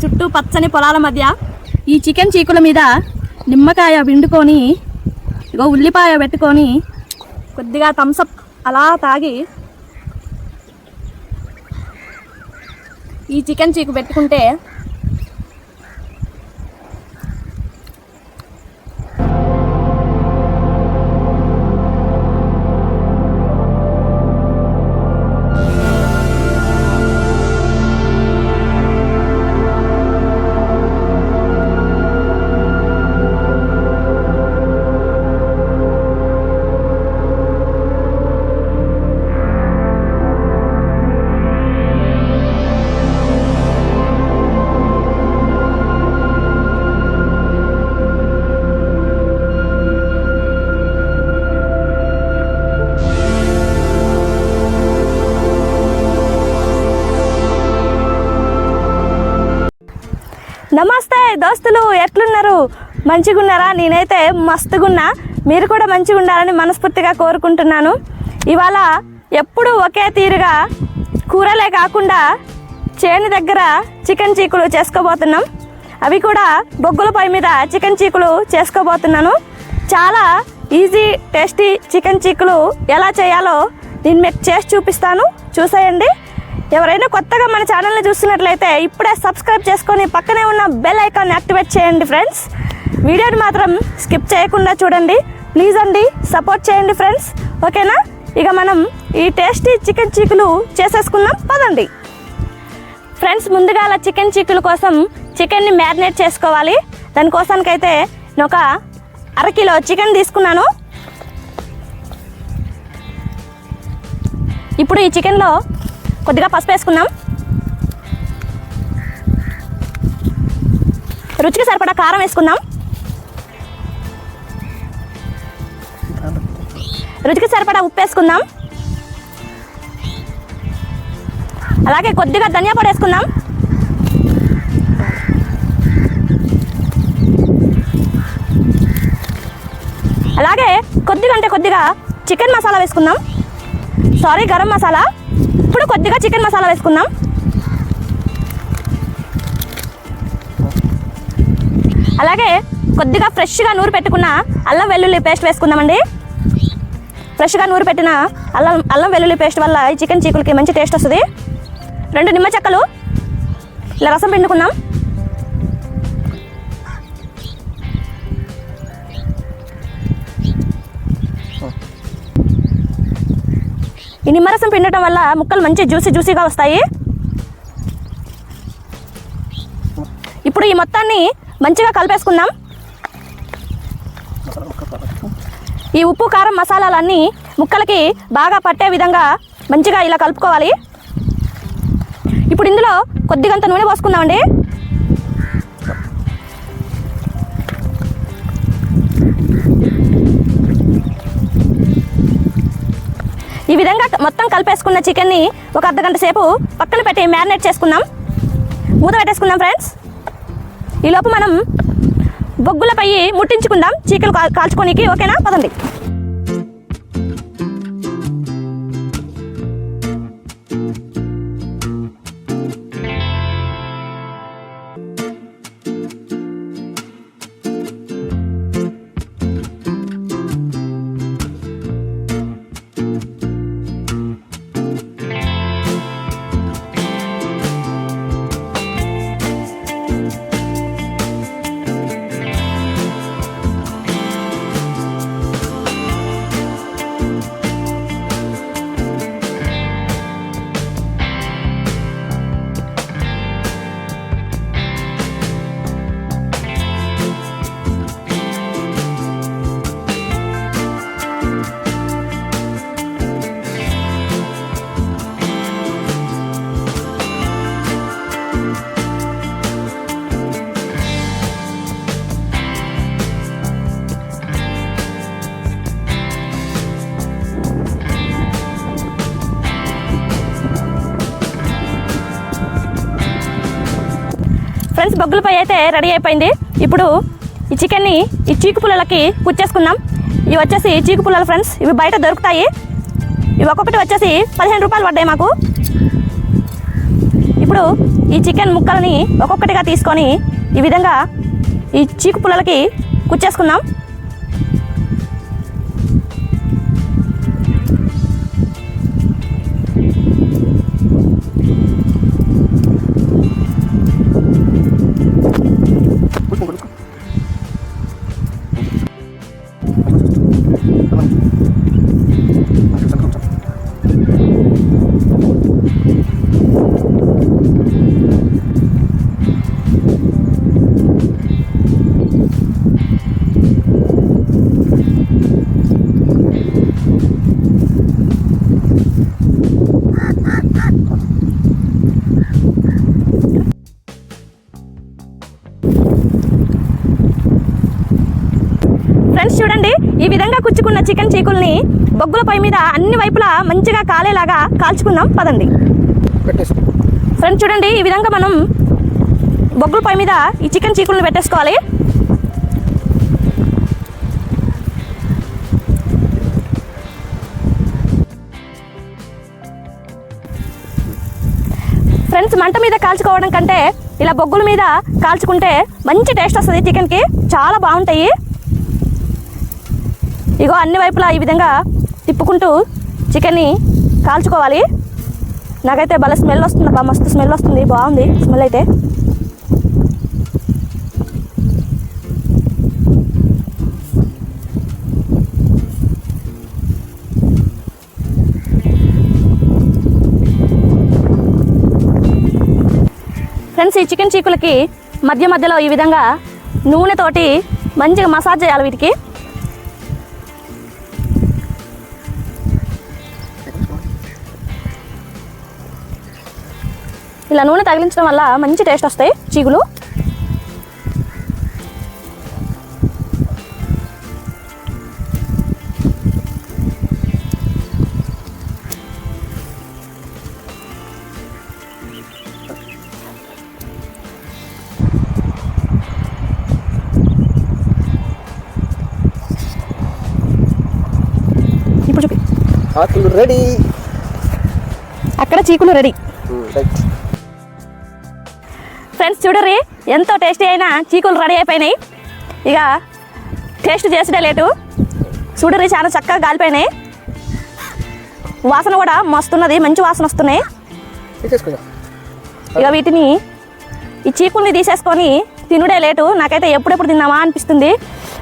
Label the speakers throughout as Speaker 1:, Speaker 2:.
Speaker 1: చుట్టూ పచ్చని పొలాల మధ్య ఈ చికెన్ చీకుల మీద నిమ్మకాయ పిండుకొని ఇగో ఉల్లిపాయ పెట్టుకొని కొద్దిగా థమ్సప్ అలా తాగి ఈ చికెన్ చీకు పెట్టుకుంటే నమస్తే దోస్తులు ఎట్లున్నారు? మంచిగున్నారా? నేనైతే మస్తుగున్నా. మీరు కూడా మంచిగా ఉండాలని మనస్ఫూర్తిగా కోరుకుంటున్నాను. ఇవాళ ఎప్పుడు ఒకే తీరుగా కూరలే కాకుండా చేను దగ్గర చికెన్ చీకులు చేసుకోబోతున్నాం. అవి కూడా బొగ్గుల పై మీద చికెన్ చీకులు చేసుకోబోతున్నాను. చాలా ఈజీ టేస్టీ చికెన్ చీకులు ఎలా చేయాలో నేను మీకు చేసి చూపిస్తాను. చూసేయండి. ఎవరైనా కొత్తగా మన ఛానల్ని చూస్తున్నట్లయితే ఇప్పుడే సబ్స్క్రైబ్ చేసుకొని పక్కనే ఉన్న బెల్ ఐకాన్ యాక్టివేట్ చేయండి ఫ్రెండ్స్. వీడియోని మాత్రం స్కిప్ చేయకుండా చూడండి. ప్లీజ్ అండి సపోర్ట్ చేయండి ఫ్రెండ్స్. ఓకేనా? ఇక మనం ఈ టేస్టీ చికెన్ చీకులు చేసేసుకుందాం. పదండి. ఫ్రెండ్స్ ముందుగా అలా చికెన్ చీకుల కోసం చికెన్ని మ్యారినేట్ చేసుకోవాలి. దానికోసానికైతే నేను ఒక అరకిలో చికెన్ తీసుకున్నాను. ఇప్పుడు ఈ చికెన్లో కొద్దిగా పసుపు వేసుకుందాం. రుచికి సరిపడా కారం వేసుకుందాం. రుచికి సరిపడా ఉప్పు వేసుకుందాం. అలాగే కొద్దిగా ధనియా పొడి వేసుకుందాం. అలాగే కొద్దిగా అంటే కొద్దిగా చికెన్ మసాలా వేసుకుందాం. సారీ గరం మసాలా. ఇప్పుడు కొద్దిగా చికెన్ మసాలా వేసుకుందాం. అలాగే కొద్దిగా ఫ్రెష్గా నూరు పెట్టుకున్న అల్లం వెల్లుల్లి పేస్ట్ వేసుకుందామండి. ఫ్రెష్గా నూరు పెట్టిన అల్లం అల్లం వెల్లుల్లి పేస్ట్ వల్ల ఈ చికెన్ చీకులకి మంచి టేస్ట్ వస్తుంది. రెండు నిమ్మ చెక్కలు ఇలా రసం పిండుకుందాం. ఈ నిమ్మరసం పిండటం వల్ల ముక్కలు మంచి జ్యూసీ జ్యూసీగా వస్తాయి. ఇప్పుడు ఈ మొత్తాన్ని మంచిగా కలిపేసుకుందాం. ఈ ఉప్పు కారం మసాలాలన్నీ ముక్కలకి బాగా పట్టే విధంగా మంచిగా ఇలా కలుపుకోవాలి. ఇప్పుడు ఇందులో కొద్దిగంత నూనె పోసుకుందామండి. విధంగా మొత్తం కలిపేసుకున్న చికెన్ని ఒక అర్ధగంట సేపు పక్కన పెట్టి మ్యారినేట్ చేసుకుందాం. మూత పెట్టేసుకుందాం ఫ్రెండ్స్. ఈలోపు మనం బొగ్గులపై ముట్టించుకుందాం. చీకలు కాల్చుకోనికి. ఓకేనా? పదండి. ఫ్రెండ్స్ బొగ్గులపై అయితే రెడీ అయిపోయింది. ఇప్పుడు ఈ చికెన్ని ఈ చీకు పుల్లలకి కుచ్చేసుకుందాం ఇవి వచ్చేసి చీకు పుల్లలు ఫ్రెండ్స్. ఇవి బయట దొరుకుతాయి. ఇవి ఒక్కొక్కటి వచ్చేసి పదిహేను రూపాయలు పడ్డాయి మాకు. ఇప్పుడు ఈ చికెన్ ముక్కలని ఒక్కొక్కటిగా తీసుకొని ఈ విధంగా ఈ చీకు పుల్లలకి కుచ్చేసుకుందాం కుచ్చుకున్న చికెన్ చీకుల్ని బొగ్గుల పై మీద అన్ని వైపులా మంచిగా కాలేలాగా కాల్చుకుందాం. పదండి. ఫ్రెండ్స్ చూడండి ఈ విధంగా మనం బొగ్గుల పై మీద ఈ చికెన్ చీకుల్ని పెట్టేసుకోవాలి. ఫ్రెండ్స్ మంట మీద కాల్చుకోవడం కంటే ఇలా బొగ్గుల మీద కాల్చుకుంటే మంచి టేస్ట్ వస్తుంది చికెన్కి. చాలా బాగుంటాయి. ఇగో అన్ని వైపులా ఈ విధంగా తిప్పుకుంటూ చికెన్ని కాల్చుకోవాలి. నాకైతే భలే స్మెల్ వస్తుంది బా మస్తు స్మెల్ వస్తుంది. బాగుంది స్మెల్ అయితే. ఫ్రెండ్స్ ఈ చికెన్ చీకులకి మధ్య మధ్యలో ఈ విధంగా నూనెతోటి మంచిగా మసాజ్ చేయాలి వీటికి. ఇలా నూనె తగిలించడం వల్ల మంచి టేస్ట్ వస్తాయి చీకులు ఇప్పుడు చూపి.
Speaker 2: రెడీ.
Speaker 1: అక్కడ చీకులు రెడీ.
Speaker 2: రైట్.
Speaker 1: ఫ్రెండ్స్ చూడర్రి ఎంతో టేస్టీ అయిన చీకులు రెడీ అయిపోయినాయి. ఇక టేస్ట్ చేసడే లేటు. చూడర్రి చాలా చక్కగా గాలిపోయినాయి. వాసన కూడా మస్తున్నది మంచి వాసన వస్తున్నాయి. ఇక వీటిని ఈ చీకుల్ని తీసేసుకొని తినుడే లేటు. నాకైతే ఎప్పుడెప్పుడు తిన్నామా అనిపిస్తుంది.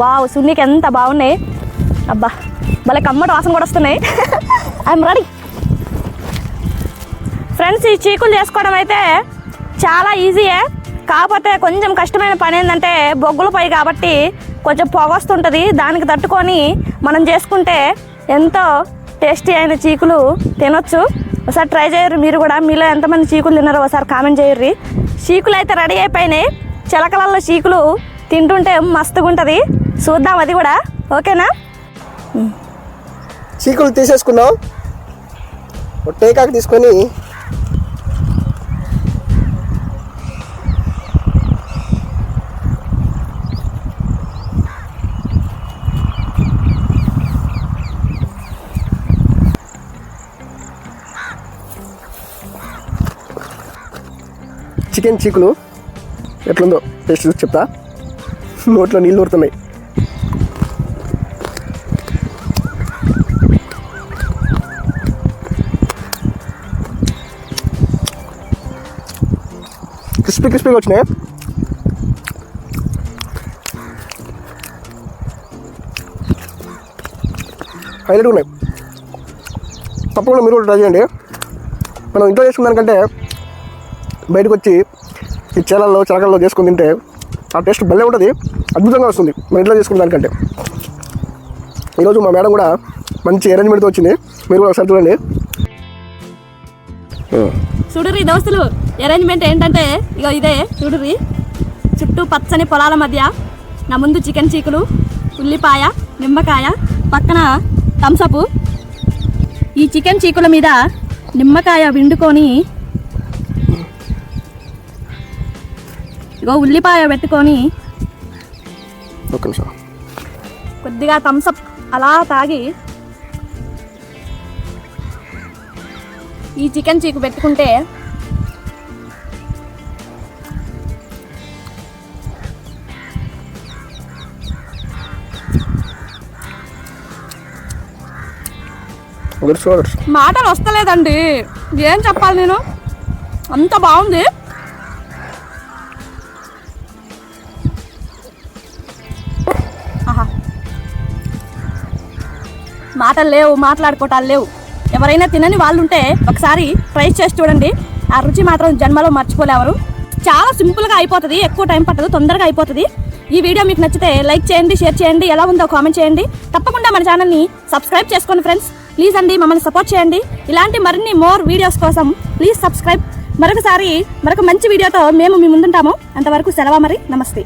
Speaker 1: వావ్ సున్నీకి ఎంత బాగున్నాయి. అబ్బా భలే కమ్మటి వాసన కూడా వస్తున్నాయి. I'm ready. ఫ్రెండ్స్ ఈ చీకులు చేసుకోవడం అయితే చాలా ఈజీయే కాకపోతే కొంచెం కష్టమైన పని ఏంటంటే బొగ్గుల పై కాబట్టి కొంచెం పొగ వస్తుంటుంది దానికి తట్టుకొని మనం చేసుకుంటే ఎంతో టేస్టీ అయిన చీకులు తినొచ్చు. ఒకసారి ట్రై చేయరు మీరు కూడా. మీలో ఎంతమంది చీకులు తిన్నారో ఒకసారి కామెంట్ చేయర్రి. చీకులు అయితే రెడీ అయిపోయినాయి. చిలకలల్లో చీకులు తింటుంటే మస్తుగా ఉంటుంది చూద్దాం అది కూడా. ఓకేనా?
Speaker 2: చీకులు తీసేసుకున్నాం. టేకాకు తీసుకొని చికెన్ చీకులు ఎట్లుందో టేస్ట్ చూసి చెప్తా. నోట్లో నీళ్ళు ఊరుతున్నాయి. క్రిస్పీ క్రిస్పీగా వచ్చినాయి. హైలైట్ ఉన్నాయి. తప్పకుండా మీరు కూడా ట్రై చేయండి. మనం ఇంట్లో చేసుకున్న దానికంటే బయటకు వచ్చి ఈ చేలల్లో చిలకల్లో చేసుకుని తింటే ఆ టేస్ట్ భలే ఉంటుంది. అద్భుతంగా వస్తుంది. మన ఇంట్లో చేసుకున్న దానికంటే. ఈరోజు మా మేడం కూడా మంచి అరేంజ్మెంట్తో వచ్చింది. మీరు కూడా ఒకసారి చూడండి.
Speaker 1: చూడుర్రి దోస్తులు అరేంజ్మెంట్ ఏంటంటే ఇక ఇదే చూడుర్రి చుట్టూ పచ్చని పొలాల మధ్య నా ముందు చికెన్ చీకులు ఉల్లిపాయ నిమ్మకాయ పక్కన థమ్సప్ ఈ చికెన్ చీకుల మీద నిమ్మకాయ విండుకొని ఇగో ఉల్లిపాయ పెట్టుకొని
Speaker 2: ఒక నిమిషం.
Speaker 1: కొద్దిగా థమ్స్అప్ అలా తాగి ఈ చికెన్ చీకు పెట్టుకుంటే మాటలు వస్తలేదండి. ఏం చెప్పాలి నేను? అంత బాగుంది. మాటలు లేవు మాట్లాడుకోవటాలు లేవు. ఎవరైనా తినని వాళ్ళు ఉంటే ఒకసారి ట్రై చేసి చూడండి. ఆ రుచి మాత్రం జన్మలో మర్చిపోలేవరు చాలా సింపుల్గా అయిపోతుంది ఎక్కువ టైం పట్టదు తొందరగా అయిపోతుంది. ఈ వీడియో మీకు నచ్చితే లైక్ చేయండి షేర్ చేయండి ఎలా ఉందో కామెంట్ చేయండి. తప్పకుండా మన ఛానల్ని సబ్స్క్రైబ్ చేసుకోండి ఫ్రెండ్స్. ప్లీజ్ అండి మమ్మల్ని సపోర్ట్ చేయండి. ఇలాంటి మరిన్ని మోర్ వీడియోస్ కోసం ప్లీజ్ సబ్స్క్రైబ్. మరొకసారి మరొక మంచి వీడియోతో మేము మీ ముందుంటాము. అంతవరకు సెలవు మరి నమస్తే.